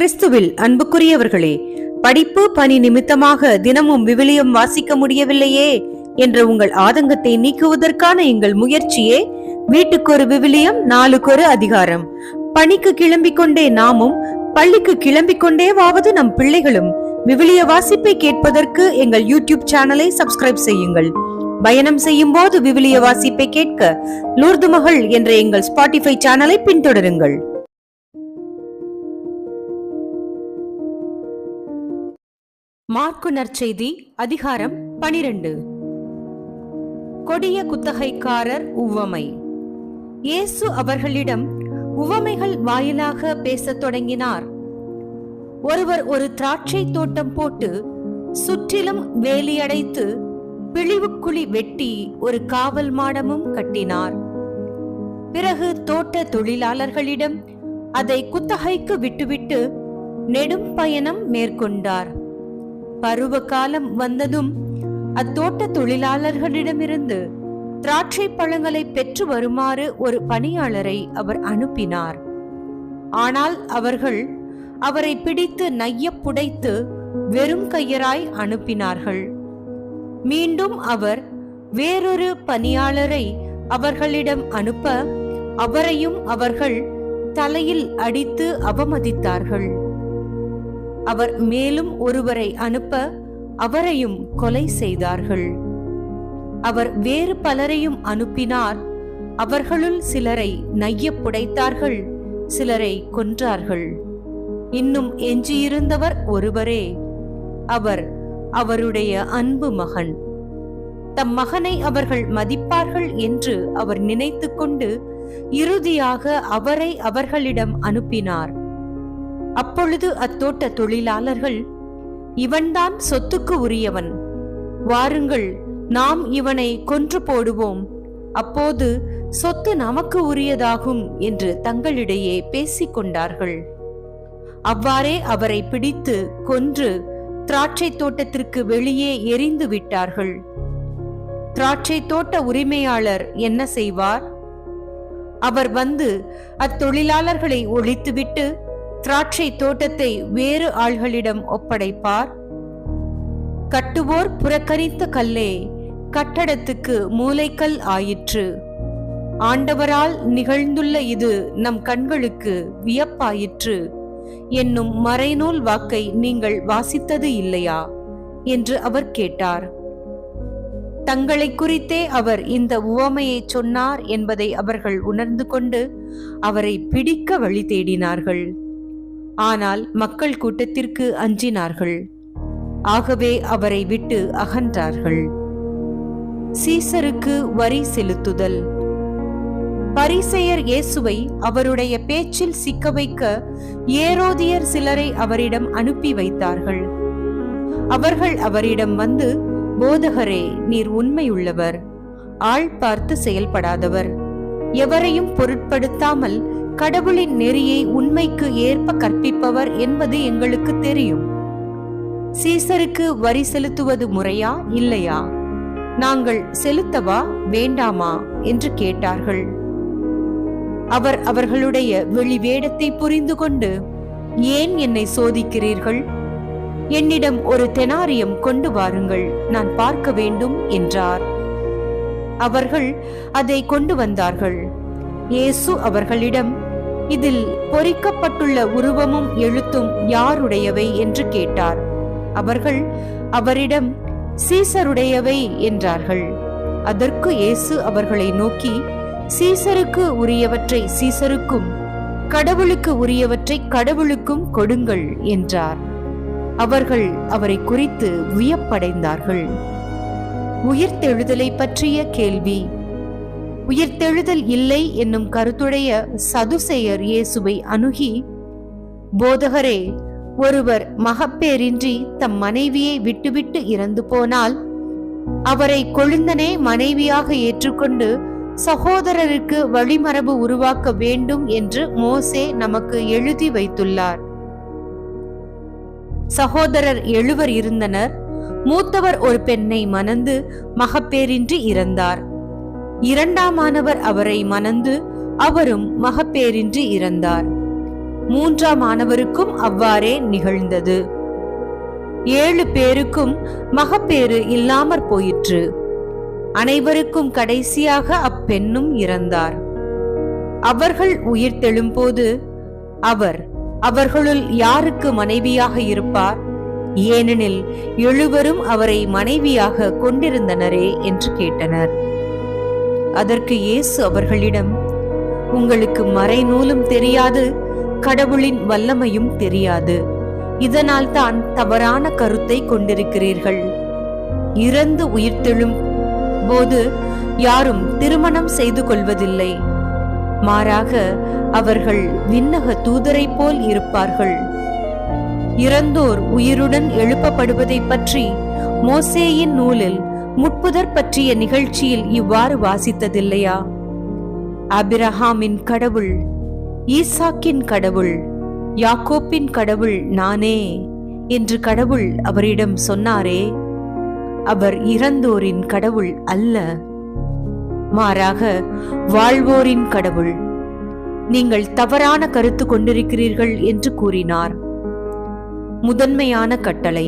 கிறிஸ்துவில் அன்புக்குரியவர்களே படிப்பு பணி நிமித்தமாக தினமும் விவிலியம் வாசிக்க முடியவில்லையே என்ற உங்கள் ஆதங்கத்தை நீக்குவதற்கான எங்கள் முயற்சியே வீட்டுக்கு ஒரு விவிலியம் நாளுக்கு ஒரு அதிகாரம். பணிக்கு கிளம்பிக் கொண்டே நாமும் பள்ளிக்கு கிளம்பிக் கொண்டேவாவது நம் பிள்ளைகளும் விவிலிய வாசிப்பை கேட்பதற்கு எங்கள் யூடியூப் சேனலை சப்ஸ்கிரைப் செய்யுங்கள். பயணம் செய்யும் போது விவிலிய வாசிப்பை கேட்க லூர்து மகள் என்ற எங்கள் ஸ்பாட்டிஃபை சேனலை பின்தொடருங்கள். மார்க்கு நற்செய்தி அதிகாரம் பனிரெண்டு. கொடிய குத்தகைக்காரர் உவமை. இயேசு அவர்களிடம் உவமைகள் வாயிலாக பேசத் தொடங்கினார். ஒருவர் ஒரு திராட்சை தோட்டம் போட்டு சுற்றிலும் வேலியடைத்து பிழிவுக்குழி வெட்டி ஒரு காவல் மாடமும் கட்டினார். பிறகு தோட்ட தொழிலாளர்களிடம் அதை குத்தகைக்கு விட்டுவிட்டு நெடும் பயணம் மேற்கொண்டார். பருவ காலம் வந்ததும் அத்தோட்ட தொழிலாளர்களிடமிருந்து திராட்சை பழங்களை பெற்று வருமாறு ஒரு பணியாளரை அவர் அனுப்பினார். ஆனால் அவர்கள் அவரை பிடித்து நைய புடைத்து வெறும் கையராய் அனுப்பினார்கள். மீண்டும் அவர் வேறொரு பணியாளரை அவர்களிடம் அனுப்ப அவரையும் அவர்கள் தலையில் அடித்து அவமதித்தார்கள். அவர் மேலும் ஒருவரை அனுப்ப அவரையும் கொலை செய்தார்கள். அவர் வேறு பலரையும் அனுப்பினார். அவர்களுள் சிலரை நைய புடைத்தார்கள் சிலரை கொன்றார்கள். இன்னும் எஞ்சியிருந்தவர் ஒருவரே அவர் அவருடைய அன்பு மகன். தம் மகனை அவர்கள் மதிப்பார்கள் என்று அவர் நினைத்து கொண்டு இறுதியாக அவரை அவர்களிடம் அனுப்பினார். அப்பொழுது அத்தோட்ட தொழிலாளர்கள் இவன்தான் சொத்துக்கு உரியவன். வாருங்கள் நாம் இவனை கொன்று போடுவோம். அப்போது சொத்து நமக்கு உரியதாகும் என்று தங்களிடையே பேசிக் கொண்டார்கள். அவ்வாறே அவரை பிடித்து கொன்று திராட்சை தோட்டத்திற்கு வெளியே எரிந்து விட்டார்கள். திராட்சை தோட்ட உரிமையாளர் என்ன செய்வார்? அவர் வந்து அத்தொழிலாளர்களை ஒழித்துவிட்டு திராட்சை தோட்டத்தை வேறு ஆள்களிடம் ஒப்படைப்பார். கட்டுவோர் புறக்கணித்த கல்லே கட்டடத்துக்கு மூலைக்கல் ஆயிற்று. ஆண்டவரால் நிகழ்ந்துள்ள இது நம் கண்களுக்கு வியப்பாயிற்று. என்னும் மறைநூல் வாக்கை நீங்கள் வாசித்தது இல்லையா? என்று அவர் கேட்டார். தங்களை குறித்தே அவர் இந்த உவமையை சொன்னார் என்பதை அவர்கள் உணர்ந்து கொண்டு அவரை பிடிக்க வழி தேடினார்கள். ஆனால் மக்கள் கூட்டத்திற்கு அஞ்சினார்கள். ஆகவே அவரை விட்டு அகன்றார்கள். சீசருக்கு வரி செலுத்துதல். பரிசெயர் இயேசுவை அவருடைய பேச்சில் சிக்க வைக்க ஏரோதியர் சிலரை அவரிடம் அனுப்பி வைத்தார்கள். அவர்கள் அவரிடம் வந்து போதகரே நீர் உண்மையுள்ளவர். ஆள் பார்த்து செயல்படாதவர். எவரையும் பொருட்படுத்தாமல் கடவுளின் நெறியை உண்மைக்கு ஏற்ப கற்பிப்பவர் என்பது எங்களுக்கு தெரியும். சீசருக்கு வரி செலுத்துவது முறையா இல்லையா? நாங்கள் செலுத்தவா வேண்டாமா? என்று கேட்டார்கள். அவர் அவர்களுடைய வெளி வேடத்தை புரிந்து கொண்டு ஏன் என்னை சோதிக்கிறீர்கள்? என்னிடம் ஒரு தெனாரியம் கொண்டு வாருங்கள் நான் பார்க்க வேண்டும் என்றார். அவர்கள் அதை கொண்டு வந்தார்கள். இயேசு அவர்களிடம் இதில் பொறிக்கப்பட்டுள்ள உருவமும் எழுத்தும் யாருடையவை என்று கேட்டார். அவர்கள் அவரிடம் சீசருடையவை என்றார்கள். அதற்கு இயேசு அவர்களை நோக்கி சீசருக்கு உரியவற்றை சீசருக்கும் கடவுளுக்கு உரியவற்றை கடவுளுக்கும் கொடுங்கள் என்றார். அவர்கள் அவரை குறித்து வியப்படைந்தார்கள். உயிர்த்தெழுதலை பற்றிய கேள்வி. உயிர்த்தெழுதல் இல்லை என்னும் கருத்துடைய சதுசேயர் இயேசுவை அணுகி போதகரே ஒருவர் மகப்பேரின்றி தம் மனைவியை விட்டுவிட்டு இறந்து போனால் அவரை கொழுந்தனே மனைவியாக ஏற்றுக்கொண்டு சகோதரருக்கு வழிமரபு உருவாக்க வேண்டும் என்று மோசே நமக்கு எழுதி வைத்துள்ளார். சகோதரர் எழுவர் இருந்தனர். மூத்தவர் ஒரு பெண்ணை மணந்து மகப்பேரின்றி இறந்தார். இரண்டாமானவர் அவரை மணந்து அவரும் மகப்பேரின்றி இறந்தார். மூன்றாம் ஆனவருக்கும் அவ்வாறே நிகழ்ந்தது. ஏழு பேருக்கும் மகப்பேறு இல்லாமற் போயிற்று. அனைவருக்கும் கடைசியாக அப்பெண்ணும் இறந்தார். அவர்கள் உயிர் தெழும்போது அவர் அவர்களுள் யாருக்கு மனைவியாக இருப்பார்? ஏனெனில் எழுவரும் அவரை மனைவியாக கொண்டிருந்தனரே என்று கேட்டனர். அதற்கு இயேசு அவர்களிடம் உங்களுக்கு மறைநூலும் தெரியாது கடவுளின் வல்லமையும் தெரியாது. இதனால் தான் தவறான கருத்தை கொண்டிருக்கிறீர்கள். இறந்து உயிர்த்தெழும் போது யாரும் திருமணம் செய்து கொள்வதில்லை. மாறாக அவர்கள் விண்ணக தூதரை போல் இருப்பார்கள். இறந்தோர் உயிருடன் எழுப்பப்படுவதை பற்றி மோசேயின் நூலில் முட்புதர் பற்றிய நிகழ்ச்சியில் இவ்வாறு வாசித்ததில்லையா? அபிரஹாமின் கடவுள் ஈசாக்கின் கடவுள் யாக்கோப்பின் கடவுள் நானே என்று கடவுள் அவரிடம் சொன்னாரே அவர் இறந்தோரின் கடவுள் அல்ல. மாறாக வாழ்வோரின் கடவுள் நீங்கள் தவறான கருத்து கொண்டிருக்கிறீர்கள் என்று கூறினார். முதன்மையான கட்டளை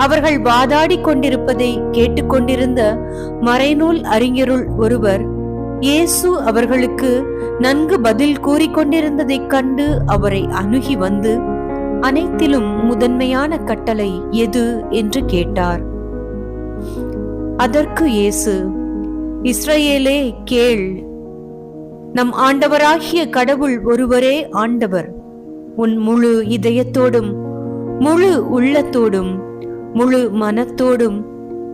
அவர்கள் வாதாடி கொண்டிருப்பதை கேட்டுக்கொண்டிருந்த மறைநூல் அறிஞருள் ஒருவர் இயேசு அவர்களுக்கு நன்கு பதில் கூறிக்கொண்டிருந்ததைக் கண்டு அவரை அணுகி வந்து அனைத்திலும் முதன்மையான கட்டளை எது? என்று கேட்டார். அதற்கு இயேசு இஸ்ரேலே கேள். நம் ஆண்டவராகிய கடவுள் ஒருவரே ஆண்டவர். உன் முழு இதயத்தோடும் முழு உள்ளத்தோடும் முழு மனத்தோடும்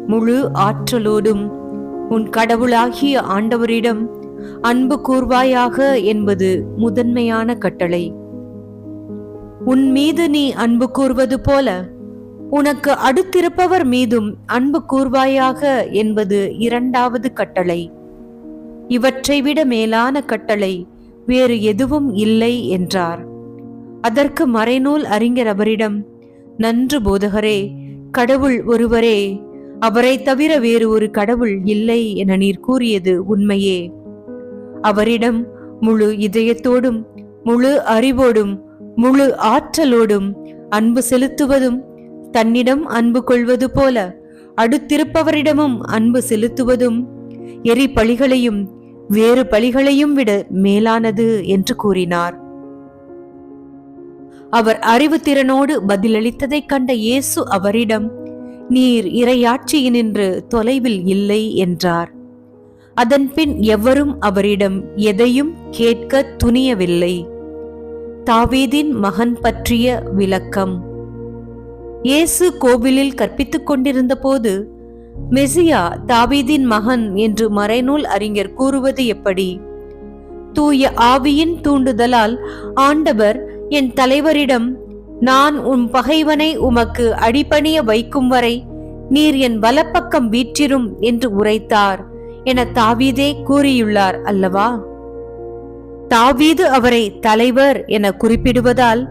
முழு ஆற்றலோடும் உன் கடவுளாகிய ஆண்டவரிடம் அன்பு கூர்வாயாக என்பது முதன்மையான கட்டளை. உன் மீது நீ அன்பு கூர்வது போல உனக்கு அடுத்திருப்பவர் மீதும் அன்பு கூர்வாயாக என்பது இரண்டாவது கட்டளை. இவற்றை விட மேலான கட்டளை வேறு எதுவும் இல்லை என்றார். அதற்கு மறைநூல் அறிஞர் அவரிடம் நன்று போதகரே கடவுள் ஒருவரே அவரை தவிர வேறு ஒரு கடவுள் இல்லை என நீர் கூறியது உண்மையே. அவரிடம் முழு இதயத்தோடும் முழு அறிவோடும் முழு ஆற்றலோடும் அன்பு செலுத்துவதும் தன்னிடம் அன்பு கொள்வது போல அடுத்திருப்பவரிடமும் அன்பு செலுத்துவதும் எரி பழிகளையும் வேறு பழிகளையும் விட மேலானது என்று கூறினார். அவர் அறிவுத்திறனோடு பதிலளித்ததைக் கண்ட இயேசு அவரிடம் நீர் இரையாட்சியினின்று தொலைவில் இல்லை என்றார். அதன்பின் எவரும் அவரிடம் எதையும் கேட்க துணியவில்லை. தாவீதின் மகன் பற்றிய விளக்கம். இயேசு கோவிலில் கற்பித்துக் கொண்டிருந்த போது மெசியா தாவீதின் மகன் என்று மறைநூல் அறிஞர் கூறுவது எப்படி? தூய ஆவியின் தூண்டுதலால் ஆண்டவர் என் தலைவரிடம் நான் உன் பகைவனை உமக்கு அடிபணிய வைக்கும் வரை நீர் என் வலப்பக்கம் வீற்றிரும் என்று உரைத்தார் என தாவீதே கூறியுள்ளார் அல்லவா? தாவீது அவரை தலைவர் என குறிப்பிடுவதால்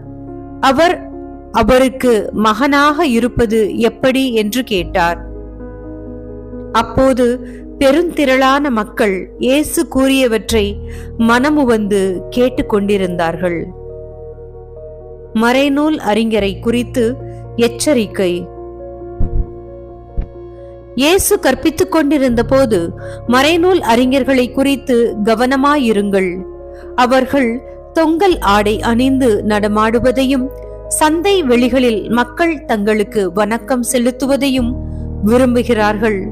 அவர் அவருக்கு மகனாக இருப்பது எப்படி என்று கேட்டார். அப்போது பெருந்திரளான மக்கள் இயேசு கூறியவற்றை மனமுவந்து கேட்டுக்கொண்டிருந்தார்கள். மறைநூல் அறிஞரை குறித்து எச்சரிக்கை. இயேசு கற்பித்துக் கொண்டிருந்த போது மறைநூல் அறிஞர்களை குறித்து கவனமாயிருங்கள். அவர்கள் தொங்கல் ஆடை அணிந்து நடமாடுவதையும் சந்தை வெளிகளில் மக்கள் தங்களுக்கு வணக்கம் செலுத்துவதையும் விரும்புகிறார்கள்.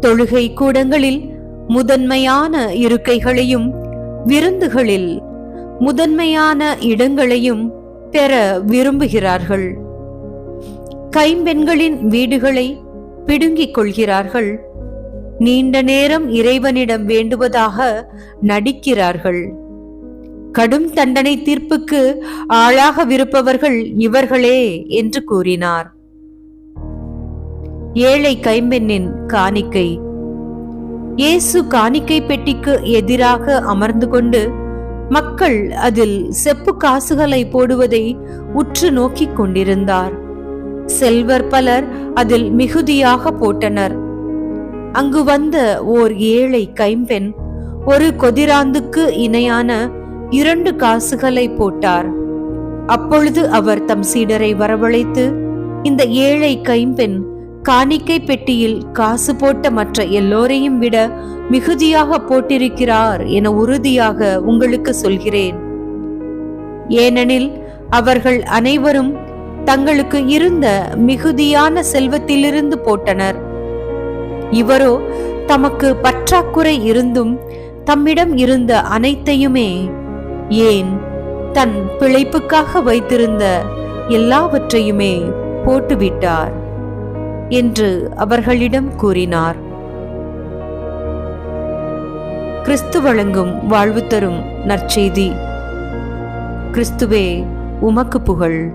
தொழுகை கூடங்களில் முதன்மையான இருக்கைகளையும் விருந்துகளில் முதன்மையான இடங்களையும் பெற விரும்புகிறார்கள். கைம்பெண்களின் வீடுகளை பிடுங்கிக் கொள்கிறார்கள். நீண்ட நேரம் இறைவனிடம் வேண்டுவதாக நடிக்கிறார்கள். கடும் தண்டனை தீர்ப்புக்கு ஆளாகவிருப்பவர்கள் இவர்களே என்று கூறினார். ஏழை கைம்பெண்ணின் காணிக்கை. இயேசு காணிக்கை பெட்டிக்கு எதிராக அமர்ந்து கொண்டு மக்கள் அதில் செப்பு காசுகளை போடுவதை உற்று நோக்கிக் கொண்டிருந்தார். செல்வர் பலர் அதில் மிகுதியாக போட்டனர். அங்கு வந்த ஓர் ஏழை கைம்பெண் ஒரு கொதிராந்துக்கு இணையான இரண்டு காசுகளை போட்டார். அப்பொழுது அவர் தம் சீடரை வரவழைத்து இந்த ஏழை கைம்பெண் காணிக்கை பெட்டியில் காசு போட்ட மற்ற எல்லோரையும் விட மிகுதியாக போட்டிருக்கிறார் என உறுதியாக உங்களுக்கு சொல்கிறேன். ஏனெனில் அவர்கள் அனைவரும் தங்களுக்கு இருந்த மிகுதியான செல்வத்திலிருந்து போட்டனர். இவரோ தமக்கு பற்றாக்குறை இருந்தும் தம்மிடம் இருந்த அனைத்தையுமே ஏன் தன் பிழைப்புக்காக வைத்திருந்த எல்லாவற்றையுமே போட்டுவிட்டார். என்று அவர்களிடம் கூறினார். கிறிஸ்து வழங்கும் வாழ்வு தரும் நற்செய்தி. கிறிஸ்துவே உமக்கு புகழ்.